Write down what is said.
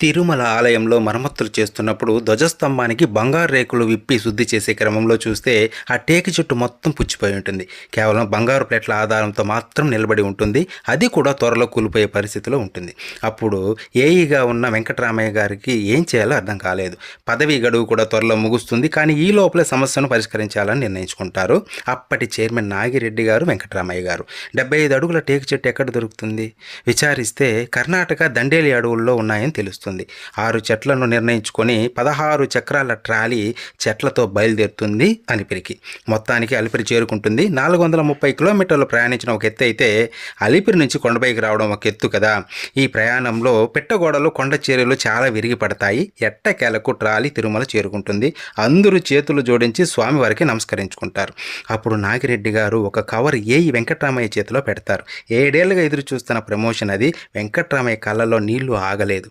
తిరుమల ఆలయంలో మరమ్మతులు చేస్తున్నప్పుడు ధ్వజస్తంభానికి బంగారు రేకులు విప్పి శుద్ధి చేసే క్రమంలో చూస్తే ఆ టేకు చెట్టు మొత్తం పుచ్చిపోయి ఉంటుంది. కేవలం బంగారు ప్లేట్ల ఆధారంతో మాత్రం నిలబడి ఉంటుంది. అది కూడా త్వరలో కూలిపోయే పరిస్థితిలో ఉంటుంది. అప్పుడు ఏఈగా ఉన్న వెంకటరామయ్య గారికి ఏం చేయాలో అర్థం కాలేదు. పదవీ గడువు కూడా త్వరలో ముగుస్తుంది. కానీ ఈ లోపల సమస్యను పరిష్కరించాలని నిర్ణయించుకుంటారు. అప్పటి చైర్మన్ నాగిరెడ్డి గారు వెంకటరామయ్య గారు. డెబ్బై ఐదు అడుగుల టేకు చెట్టు ఎక్కడ దొరుకుతుంది? విచారిస్తే కర్ణాటక దండేలి అడవుల్లో ఉన్నాయని తెలుస్తుంది. ఆరు చెట్లను నిర్ణయించుకొని పదహారు చక్రాల ట్రాలీ చెట్లతో బయలుదేరుతుంది అలిపిరికి. మొత్తానికి అలిపిరి చేరుకుంటుంది. నాలుగు వందల ముప్పై కిలోమీటర్లు ప్రయాణించిన ఒక ఎత్తు అయితే అలిపిరి నుంచి కొండపైకి రావడం ఒక ఎత్తు కదా. ఈ ప్రయాణంలో పెట్టగోడలు కొండ చీరలు చాలా విరిగి పడతాయి. ఎట్టకేలకు ట్రాలీ తిరుమల చేరుకుంటుంది. అందరూ చేతులు జోడించి స్వామివారికి నమస్కరించుకుంటారు. అప్పుడు నాగిరెడ్డి గారు ఒక కవర్ ఏఈ వెంకటరామయ్య చేతిలో పెడతారు. ఏడేళ్ళుగా ఎదురు చూస్తున్న ప్రమోషన్ అది. వెంకటరామయ్య కళ్ళలో నీళ్ళు ఆగలేదు.